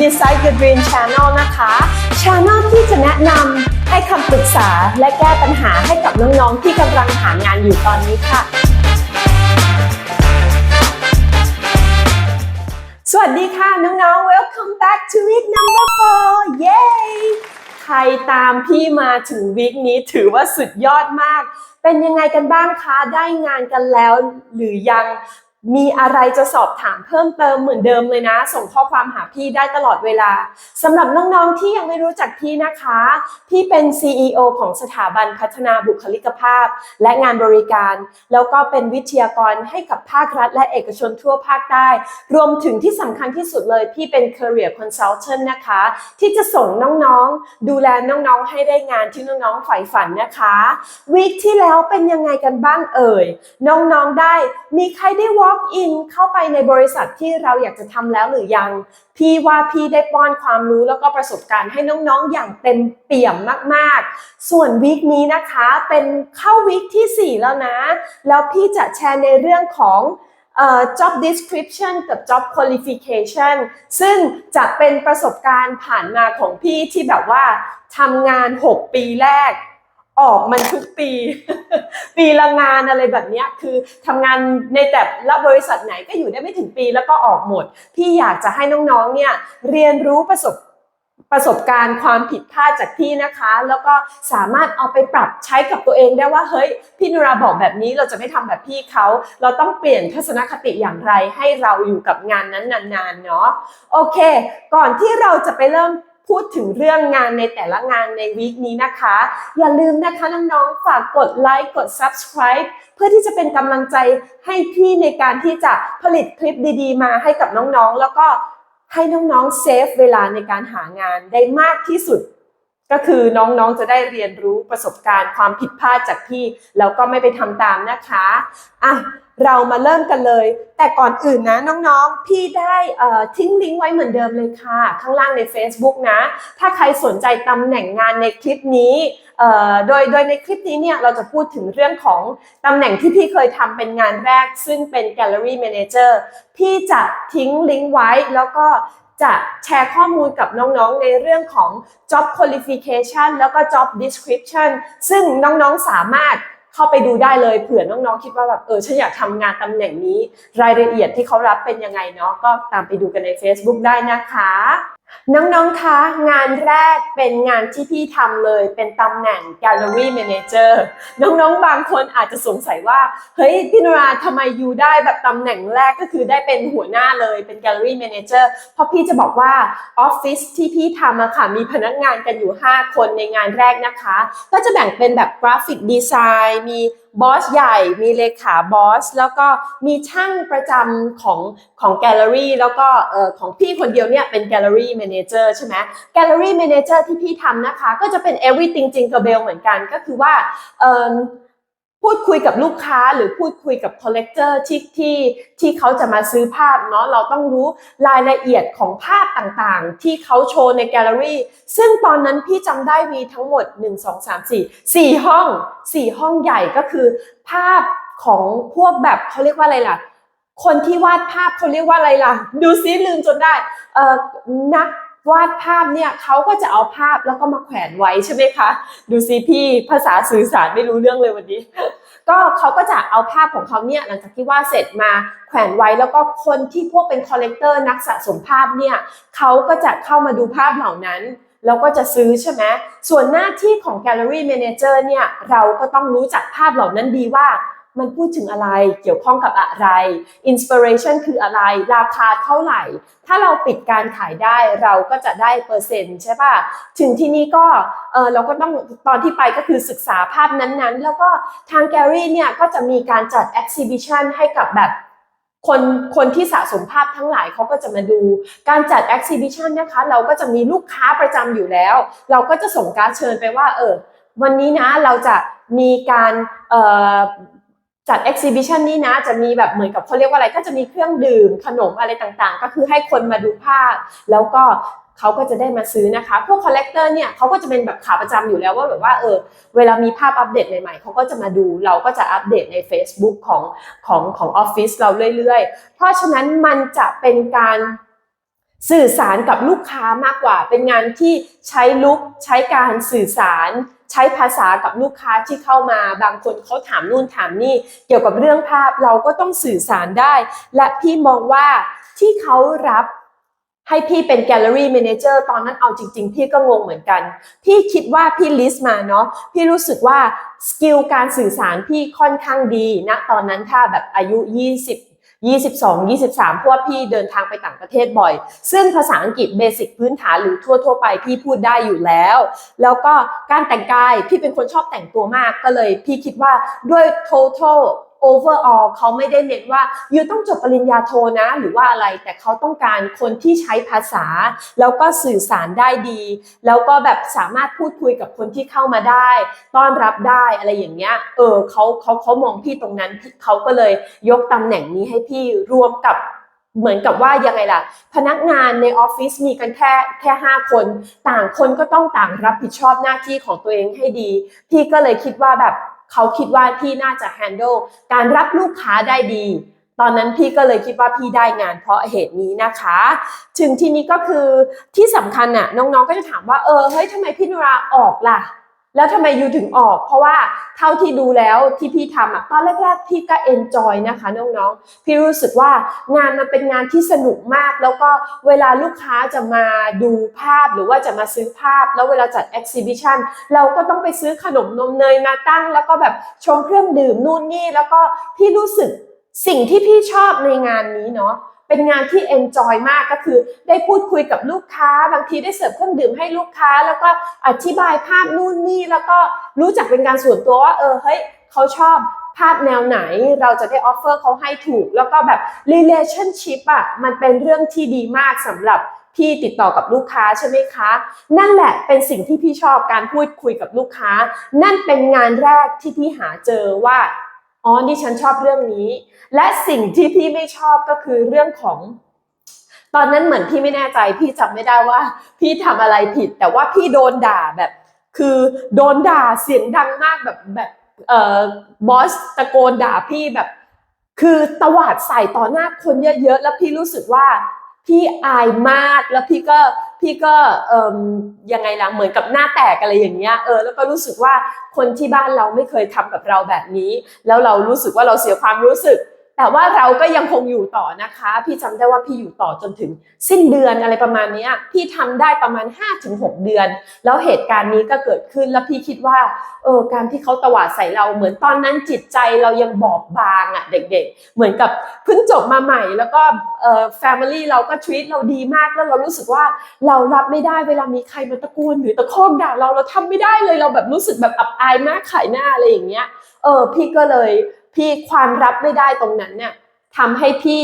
Decide Your Dream Channel นะคะ Channel ที่จะแนะนำให้คำปรึกษาและแก้ปัญหาให้กับน้องๆที่กำลังหางานอยู่ตอนนี้ค่ะ สวัสดีค่ะน้องๆ Welcome back to week number four เย้ใครตามพี่มาถึงวีคนี้ถือว่าสุดยอดมาก เป็นยังไงกันบ้างคะ ได้งานกันแล้วหรือยัง มีอะไรจะสอบถามเพิ่มเติมเหมือนเดิมเลยนะ ส่งข้อความหาพี่ได้ตลอดเวลาสำหรับน้องๆที่ยังไม่รู้จักพี่นะคะ พี่เป็น CEO ของสถาบันพัฒนาบุคลิกภาพ และงานบริการ แล้วก็เป็นวิทยากรให้กับภาครัฐ และเอกชนทั่วภาคใต้รวมถึงที่สำคัญที่สุดเลยพี่เป็น Career Consultant นะคะ ที่จะส่งน้องๆ ดูแลน้องๆ ให้ได้งานที่น้องๆใฝ่ฝันนะคะวีคที่แล้วเป็นยังไงกันบ้างเอ่ยน้องๆได้มีใครได้วอ walk in เข้าไปในบริษัทที่เราอยากจะทำแล้วหรือยัง พี่ว่าพี่ได้ป้อนความรู้แล้วก็ประสบการณ์ให้น้องๆ อย่างเต็มเปี่ยมมากๆ ส่วนวีคนี้นะคะเป็นเข้าวีคที่ 4 แล้วนะ แล้วพี่จะแชร์ในเรื่องของเอ่อ job description กับ job qualification ซึ่งจะเป็นประสบการณ์ผ่านมาของพี่ที่แบบว่าทำงาน 6 ปีแรก ออกมันทุกปี ปีละงานอะไรแบบนี้คือทำงานในแต่ละบริษัทไหนก็อยู่ได้ไม่ถึงปีแล้วก็ออกหมด พี่อยากจะให้น้องๆเนี่ยเรียนรู้ประสบประสบการณ์ความผิดพลาดจากพี่นะคะ แล้วก็สามารถเอาไปปรับใช้กับตัวเองได้ว่าเฮ้ยพี่นุราบอกแบบนี้เราจะไม่ทำแบบพี่เขา เราต้องเปลี่ยนทัศนคติอย่างไรให้เราอยู่กับงานนั้นนานๆเนาะโอเค ก่อนที่เราจะไปเริ่ม พูดถึงเรื่องงานในแต่ละงานในวีคนี้นะคะ อย่าลืมนะคะน้องๆ ฝากกดไลค์กด subscribe เพื่อที่จะเป็นกำลังใจให้พี่ในการที่จะผลิตคลิปดีๆ มาให้กับน้องๆ แล้วก็ให้น้องๆเซฟเวลาในการหางานได้มากที่สุด ก็คือน้องๆจะได้เรียนรู้ประสบการณ์ความผิดพลาดจากพี่แล้วก็ไม่ไปทำตามนะคะอะ เรามาเริ่มกันเลย แต่ก่อนอื่นนะน้องๆ พี่ได้ทิ้งลิงก์ไว้เหมือนเดิมเลยค่ะ ข้างล่างใน Facebook นะ ถ้าใครสนใจตำแหน่งงานในคลิปนี้โดยโดยในคลิปนี้เนี่ยเราจะพูดถึงเรื่องของตำแหน่งที่พี่เคยทำเป็นงานแรก ซึ่งเป็น Gallery Manager พี่จะทิ้งลิงก์ไว้แล้วก็จะแชร์ข้อมูลกับน้องๆ ในเรื่องของ job qualification แล้วก็ job description ซึ่งน้องๆ สามารถ เข้าไปดูได้เลยเผื่อน้องๆคิดว่าแบบเออฉันอยากทำงานตำแหน่งนี้ รายละเอียดที่เขารับเป็นยังไงเนาะก็ตามไปดูกันใน Facebook ได้นะคะ น้อง ๆ คะ งานแรกเป็นงานที่พี่ทำเลย เป็นตำแหน่ง Gallery Manager น้อง ๆ บางคนอาจจะสงสัยว่า เฮ้ย พี่นราทำไมยูได้แบบตำแหน่งแรกก็คือได้เป็นหัวหน้าเลย เป็น Gallery Manager เพราะพี่จะบอกว่าออฟฟิศที่พี่ทำอะค่ะ มีพนักงานกันอยู่ 5 คนในงานแรกนะคะ ก็จะแบ่งเป็นแบบกราฟิกดีไซน์ มี บอสใหญ่มีเลขาบอส แล้วก็มีช่างประจำของของแกลเลอรี่แล้วก็เอ่อของพี่คนเดียวเนี่ยเป็นแกลเลอรี่แมเนเจอร์ใช่ไหมแกลเลอรี่แมเนเจอร์ที่พี่ทำนะคะ ก็จะเป็น everything จริงกับเบลเหมือนกันก็คือว่าเอ่อ พูดคุยกับลูกค้าหรือพูดคุยกับ collector ที่ที่ที่เขาจะมาซื้อภาพเนาะเราต้องรู้รายละเอียดของภาพต่างๆ ที่เขาโชว์ในแกลเลอรี่ซึ่งตอนนั้นพี่จำได้มีทั้งหมด 1 2 3 4 4 ห้อง 4 ห้องใหญ่ก็คือ ภาพของพวกแบบเขาเรียกว่าอะไรล่ะ คนที่วาดภาพเขาเรียกว่าอะไรล่ะ ดูซิลืมจนได้เอ่อนัก วาดภาพเนี่ยเขาก็จะเอาภาพแล้วก็มาแขวนไว้ใช่ไหมคะ ดูซิพี่ภาษาสื่อสารไม่รู้เรื่องเลยวันนี้ ก็เขาก็จะเอาภาพของเขาเนี่ยหลังจากที่วาดเสร็จมาแขวนไว้แล้วก็คนที่พวกเป็นคอลเลกเตอร์นักสะสมภาพเนี่ยเขาก็จะเข้ามาดูภาพเหล่านั้นแล้วก็จะซื้อใช่ไหมส่วนหน้าที่ของ Gallery Manager เนี่ย เราก็ต้องรู้จักภาพเหล่านั้นดีว่า มันพูดถึงอะไรเกี่ยวข้องกับอะไร Inspiration คืออะไรราคาเท่าไหร่ ถ้าเราปิดการขายได้เราก็จะได้เปอร์เซ็นต์ใช่ป่ะ ถึงที่นี้ก็เออเราก็ต้องตอนที่ไปก็คือศึกษาภาพนั้นๆ แล้วก็ทางแกลลี่เนี่ยก็จะมีการจัด exhibition ให้กับแบบคนคนที่สะสมภาพทั้งหลายเขาก็จะมาดูการจัด exhibition นะคะ เราก็จะมีลูกค้าประจำอยู่แล้ว เราก็จะส่งการเชิญไปว่าเออวันนี้นะเราจะมีการ จัด exhibition นี้นะจะมีแบบเหมือนกับเขาเรียกว่าอะไรก็จะมีเครื่องดื่มขนมอะไรต่างๆ ก็คือให้คนมาดูภาพ แล้วก็เขาก็จะได้มาซื้อนะคะ พวก collector เนี่ยเขาก็จะเป็นแบบขาประจำอยู่แล้วว่าแบบว่าเออเวลามีภาพอัปเดตใหม่ๆเขาก็จะมาดูเราก็จะอัปเดตใน Facebook ของของของออฟฟิศเราเรื่อยๆ เพราะฉะนั้นมันจะเป็นการ สื่อสารกับลูกค้ามากกว่า เป็นงานที่ใช้ลุกใช้การสื่อสาร ใช้ภาษากับลูกค้าที่เข้ามา บางคนเขาถามนู่นถามนี่ เกี่ยวกับเรื่องภาพเราก็ต้องสื่อสารได้ และพี่มองว่าที่เขารับให้พี่เป็นแกลเลอรี่ a ม a เจอร์ตอนนั้นเอาจริง ๆ พี่ก็งงเหมือนกัน พี่คิดว่าพี่ลิสต์มาเนาะพี่รู้สึกว่าสกิลการสื่อสารพี่ค่อนข้างดีนะตอนนั้นถ้าแบบอายุ 20 22 23 เพราะว่าพี่เดินทางไปต่างประเทศบ่อย ซึ่งภาษาอังกฤษเบสิกพื้นฐานหรือทั่วทั่วไปพี่พูดได้อยู่แล้ว แล้วก็การแต่งกายพี่เป็นคนชอบแต่งตัวมากก็เลย พี่คิดว่าด้วย total overall เขาไม่ได้เน้นว่าอยู่ต้องจบปริญญาโทนะ หรือว่าอะไรแต่เขาต้องการคนที่ใช้ภาษา แล้วก็สื่อสารได้ดี แล้วก็แบบสามารถพูดคุยกับคนที่เข้ามาได้ ต้อนรับได้อะไรอย่างเงี้ยเออเขาเขาเขามองพี่ตรงนั้นเขาก็เลยยกตำแหน่งนี้ให้พี่รวมกับเหมือนกับว่ายังไงล่ะ พนักงานในออฟฟิศมีกันแค่แค่ห้าคน ต่างคนก็ต้องต่างรับผิดชอบหน้าที่ของตัวเองให้ดี พี่ก็เลยคิดว่าแบบ เขาคิดว่าพี่น่าจะ handle การรับลูกค้าได้ดี ตอนนั้นพี่ก็เลยคิดว่าพี่ได้งานเพราะเหตุนี้นะคะ ถึงที่นี้ก็คือที่สำคัญน่ะน้องๆก็จะถามว่าเออเฮ้ยทำไมพี่นุราออกล่ะ แล้วทำไมยูถึงออก เพราะว่าเท่าที่ดูแล้วที่พี่ทำอะตอนแรกๆพี่ก็เอนจอยนะคะน้องๆ พี่รู้สึกว่างานมันเป็นงานที่สนุกมาก แล้วก็เวลาลูกค้าจะมาดูภาพหรือว่าจะมาซื้อภาพ แล้วเวลาจัด exhibition เราก็ต้องไปซื้อขนมนมเนยมาตั้ง แล้วก็แบบชมเครื่องดื่มนู่นนี่ แล้วก็พี่รู้สึกสิ่งที่พี่ชอบในงานนี้เนาะ เป็นงานที่ enjoy มากก็คือ ได้พูดคุยกับลูกค้า บางทีได้เสิร์ฟเครื่องดื่มให้ลูกค้า แล้วก็อธิบายภาพนู่นนี่แล้วก็รู้จักเป็นการส่วนตัวว่าเออเฮ้ยเขาชอบภาพแนวไหนเราจะได้ออฟเฟอร์เขาให้ถูก แล้วก็แบบ relationship อะมันเป็นเรื่องที่ดีมากสำหรับพี่ติดต่อกับลูกค้าใช่ไหมคะ นั่นแหละเป็นสิ่งที่พี่ชอบการพูดคุยกับลูกค้า นั่นเป็นงานแรกที่พี่หาเจอว่า อ๋อนี่ฉันชอบเรื่องนี้ และสิ่งที่พี่ไม่ชอบก็คือเรื่องของ ตอนนั้นเหมือนพี่ไม่แน่ใจ พี่จำไม่ได้ว่า พี่ทำอะไรผิด แต่ว่าพี่โดนด่าแบบ คือโดนด่าเสียงดังมากแบบแบบเอ่อบอสตะโกนด่าพี่แบบ คือตวาดใส่ต่อหน้าคนเยอะๆแล้วพี่รู้สึกว่าพี่อายมากแล้วพี่ก็ พี่ก็เอ่มยังไงล่ะเหมือนกับหน้าแตกอะไรอย่างเงี้ยเออแล้วก็รู้สึกว่าคนที่บ้านเราไม่เคยทำกับเราแบบนี้ แล้วเรารู้สึกว่าเราเสียความรู้สึก แต่ว่าเราก็ยังคงอยู่ต่อนะคะ พี่จำได้ว่าพี่อยู่ต่อจนถึงสิ้นเดือนอะไรประมาณนี้พี่ทำได้ประมาณ 5-6 เดือน แล้วเหตุการณ์นี้ก็เกิดขึ้นแล้วพี่คิดว่าเออการที่เขาตวาดใส่เราเหมือนตอนนั้นจิตใจเรายังบอบบางอะ่ะเด็กๆ เหมือนกับเพิ่งจบมาใหม่ แล้วก็เอ่อ family เราก็ treat เราดีมากแล้วเรารู้สึกว่าเรารับไม่ได้เวลามีใครมาตะโกนหรือตะคอกด่าเราเราทำไม่ได้เลยเราแบบรู้สึกแบบอับอายมากขายหน้าอะไรอย่างเงี้ยเออพี่ก็เลย พี่ความรับไม่ได้ตรงนั้นเนี่ยทำให้พี่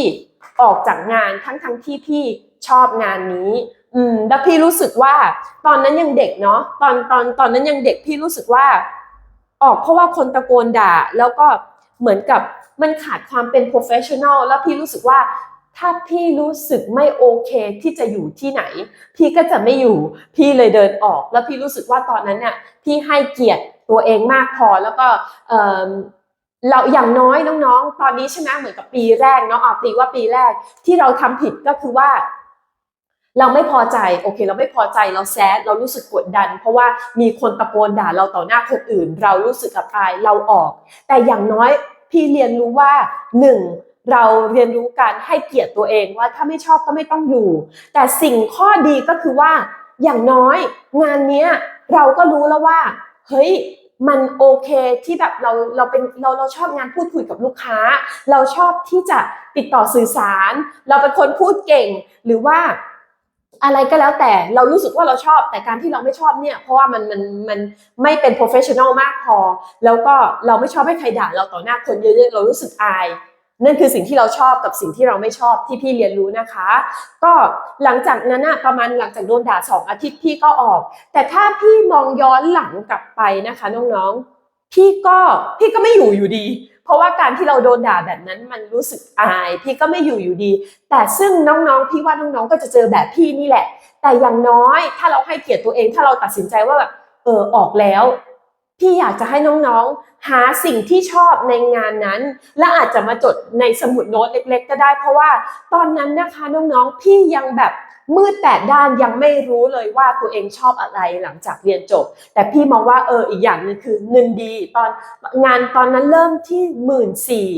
ออกจากงานทั้งทั้งที่พี่ชอบงานนี้ อืม แล้วพี่รู้สึกว่า ตอนนั้นยังเด็กเนาะตอนตอนตอนนั้นยังเด็กพี่รู้สึกว่า ออกเพราะว่าคนตะโกนด่า แล้วก็เหมือนกับมันขาดความเป็น professional แล้วพี่รู้สึกว่าถ้าพี่รู้สึกไม่โอเคที่จะอยู่ที่ไหน พี่ก็จะไม่อยู่ พี่เลยเดินออก แล้วพี่รู้สึกว่าตอนนั้นเนี่ยพี่ให้เกียรติตัวเองมากพอแล้วก็ เราอย่างน้อยน้องๆ ตอนนี้ใช่ไหมเหมือนกับปีแรกเนาะเอาตีว่าปีแรกที่เราทำผิดก็คือว่า เราไม่พอใจโอเค เราไม่พอใจเราแซดเรารู้สึกกดดัน เพราะว่ามีคนตะโกนด่าเราต่อหน้าคนอื่น เรารู้สึกอับอายเราออก แต่อย่างน้อยพี่เรียนรู้ว่าหนึ่งเราเรียนรู้การให้เกียรติตัวเองว่าถ้าไม่ชอบก็ไม่ต้องอยู่ แต่สิ่งข้อดีก็คือว่าอย่างน้อย งานเนี้ยเราก็รู้แล้วว่า เฮ้ย มันโอเคที่แบบเราเราเป็นเราเราชอบงานพูดคุยกับลูกค้า เราชอบที่จะติดต่อสื่อสาร เราเป็นคนพูดเก่งหรือว่าอะไรก็แล้วแต่เรารู้สึกว่าเราชอบ แต่การที่เราไม่ชอบเนี่ย เพราะว่ามันมันมันไม่เป็น professional มากพอ แล้วก็เราไม่ชอบให้ใครด่าเราต่อหน้าคนเยอะๆ เรารู้สึกอาย นั่นคือสิ่งที่เราชอบกับสิ่งที่เราไม่ชอบที่พี่เรียนรู้นะคะ ก็หลังจากนั้นอะประมาณหลังจากโดนด่าสองอาทิตย์พี่ก็ออก แต่ถ้าพี่มองย้อนหลังกลับไปนะคะน้องๆ พี่ก็พี่ก็ไม่อยู่อยู่ดี เพราะว่าการที่เราโดนด่าแบบนั้นมันรู้สึกอาย พี่ก็ไม่อยู่อยู่ดี แต่ซึ่งน้องๆ พี่ว่าน้องๆก็จะเจอแบบพี่นี่แหละ แต่อย่างน้อยถ้าเราให้เกียรติตัวเองถ้าเราตัดสินใจว่าแบบเออออกแล้ว พี่อยากจะให้น้องๆ หาสิ่งที่ชอบในงานนั้น และอาจจะมาจดในสมุดโน้ตเล็กๆ ก็ได้ เพราะว่าตอนนั้นนะคะน้องๆ พี่ยังแบบมืดแปดด้านยังไม่รู้เลยว่าตัวเองชอบอะไรหลังจากเรียนจบ แต่พี่มองว่าเอออีกอย่างนึงคือเงินดี ตอนงานตอนนั้นเริ่มที่หมื่นสี่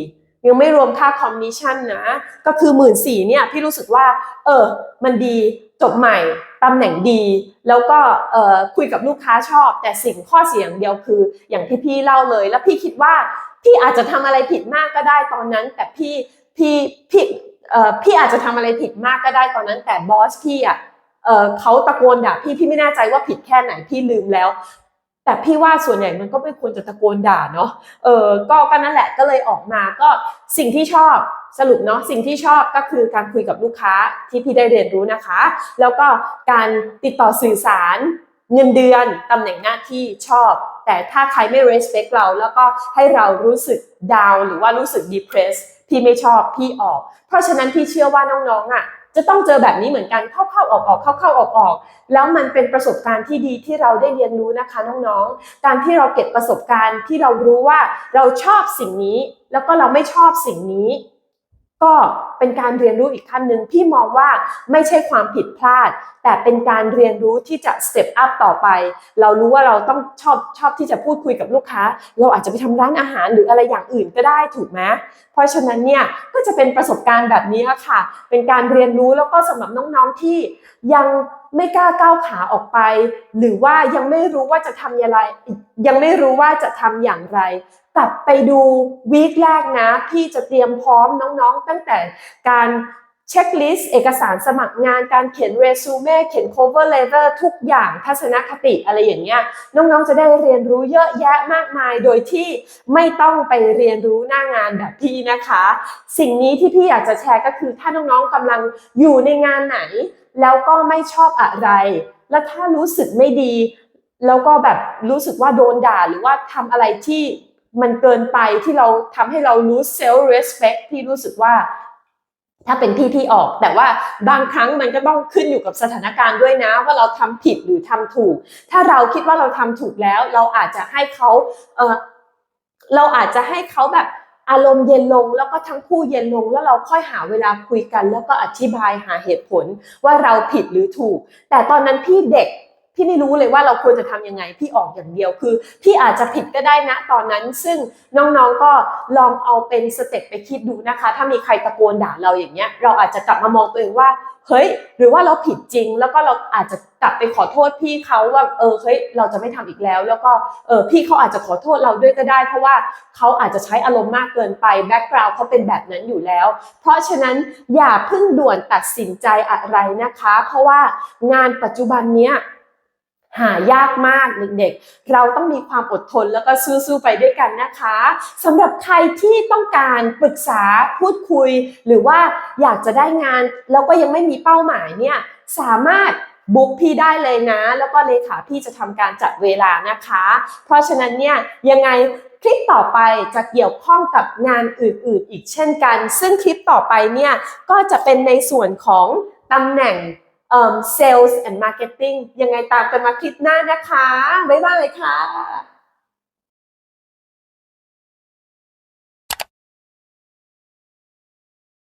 ยังไม่รวมค่าคอมมิชชั่นนะ ก็คือหมื่นสี่เนี่ยพี่รู้สึกว่า เออ มันดีจบใหม่ตำแหน่งดี แล้วก็เอ่อคุยกับลูกค้าชอบ แต่สิ่งข้อเสียอย่างเดียวคือ อย่างที่พี่เล่าเลย แล้วพี่คิดว่าพี่อาจจะทำอะไรผิดมากก็ได้ตอนนั้น แต่พี่พี่พี่เอ่อพี่อาจจะทำอะไรผิดมากก็ได้ตอนนั้น แต่บอสพี่อะเออเขาตะโกนด่าพี่พี่ไม่แน่ใจว่าผิดแค่ไหนพี่ลืมแล้ว แต่พี่ว่าส่วนใหญ่มันก็ไม่ควรจะตะโกนด่าเนาะ เออก็ก็นั่นแหละก็เลยออกมาก็สิ่งที่ชอบสรุปเนาะสิ่งที่ชอบก็คือการคุยกับลูกค้าที่พี่ได้เรียนรู้นะคะ แล้วก็การติดต่อสื่อสารเงินเดือนตำแหน่งหน้าที่ชอบ แต่ถ้าใครไม่ respect เรา แล้วก็ให้เรารู้สึก down หรือว่ารู้สึก depress พี่ไม่ชอบพี่ออก เพราะฉะนั้นพี่เชื่อว่าน้องๆอะ จะต้องเจอแบบนี้เหมือนกันเข้าๆออกๆเข้าๆออกๆแล้วมันเป็นประสบการณ์ที่ดีที่เราได้เรียนรู้นะคะน้องๆ การที่เราเก็บประสบการณ์ที่เรารู้ว่าเราชอบสิ่งนี้ แล้วก็เราไม่ชอบสิ่งนี้ ก็ เป็นการเรียนรู้อีกขั้นหนึ่งพี่มองว่าไม่ใช่ความผิดพลาด แต่เป็นการเรียนรู้ที่จะ step up ต่อไป เรารู้ว่าเราต้องชอบชอบที่จะพูดคุยกับลูกค้า เราอาจจะไปทำร้านอาหารหรืออะไรอย่างอื่นก็ได้ถูกไหมเพราะฉะนั้นเนี่ยก็จะเป็นประสบการณ์แบบนี้ค่ะ เป็นการเรียนรู้แล้วก็สำหรับน้องๆที่ยังไม่กล้าก้าวขาออกไป หรือว่ายังไม่รู้ว่าจะทำอย่างไร ยังไม่รู้ว่าจะทำอย่างไร กลับไปดูวีคแรกนะ พี่จะเตรียมพร้อมน้องๆ ตั้งแต่การเช็คลิสต์เอกสารสมัครงาน การเขียนเรซูเม่เขียน cover letter ทุกอย่างทัศนคติอะไรอย่างเงี้ยน้องๆจะได้เรียนรู้เยอะแยะมากมาย โดยที่ไม่ต้องไปเรียนรู้หน้างานแบบพี่นะคะ สิ่งนี้ที่พี่อยากจะแชร์ก็คือถ้าน้องๆกำลังอยู่ในงานไหน แล้วก็ไม่ชอบอะไร แล้วถ้ารู้สึกไม่ดี แล้วก็แบบรู้สึกว่าโดนด่าหรือว่าทำอะไรที่มันเกินไปที่เราทำให้เรารู้ self respect พี่รู้สึกว่า ถ้าเป็นพี่พี่ออก แต่ว่าบางครั้งมันก็ต้องขึ้นอยู่กับสถานการณ์ด้วยนะ ว่าเราทำผิดหรือทำถูก ถ้าเราคิดว่าเราทำถูกแล้ว เราอาจจะให้เขาเออเราอาจจะให้เขาแบบอารมณ์เย็นลงแล้วก็ทั้งคู่เย็นลงแล้วเราค่อยหาเวลาคุยกัน แล้วก็อธิบายหาเหตุผลว่าเราผิดหรือถูก แต่ตอนนั้นพี่เด็ก พี่ไม่รู้เลยว่าเราควรจะทำยังไงพี่ออกอย่างเดียวคือ พี่อาจจะผิดก็ได้นะตอนนั้น ซึ่งน้องๆก็ลองเอาเป็นสเต็ปไปคิดดูนะคะ ถ้ามีใครตะโกนด่าเราอย่างเงี้ย เราอาจจะกลับมามองตัวเองว่าเฮ้ย หรือว่าเราผิดจริง แล้วก็เราอาจจะกลับไปขอโทษพี่เขาว่าเออเฮ้ยเราจะไม่ทำอีกแล้ว แล้วก็เออพี่เขาอาจจะขอโทษเราด้วยก็ได้ เพราะว่าเขาอาจจะใช้อารมณ์มากเกินไปแบ็กกราวด์เขาเป็นแบบนั้นอยู่แล้ว เพราะฉะนั้นอย่าเพิ่งด่วนตัดสินใจอะไรนะคะ เพราะว่างานปัจจุบันเนี้ย หายากมากเด็กๆ เราต้องมีความอดทนแล้วก็สู้ๆไปด้วยกันนะคะสำหรับใครที่ต้องการปรึกษาพูดคุย หรือว่าอยากจะได้งาน แล้วก็ยังไม่มีเป้าหมายเนี่ยสามารถบุ๊กพี่ได้เลยนะ แล้วก็เลขาพี่จะทำการจัดเวลานะคะ เพราะฉะนั้นเนี่ยยังไงคลิปต่อไปจะเกี่ยวข้องกับงานอื่นๆ อีกเช่นกัน ซึ่งคลิปต่อไปเนี่ยก็จะเป็นในส่วนของตำแหน่ง เอ่อ sales and marketing ยังไงตามกันมาคลิปหน้านะคะ บ๊ายบายค่ะ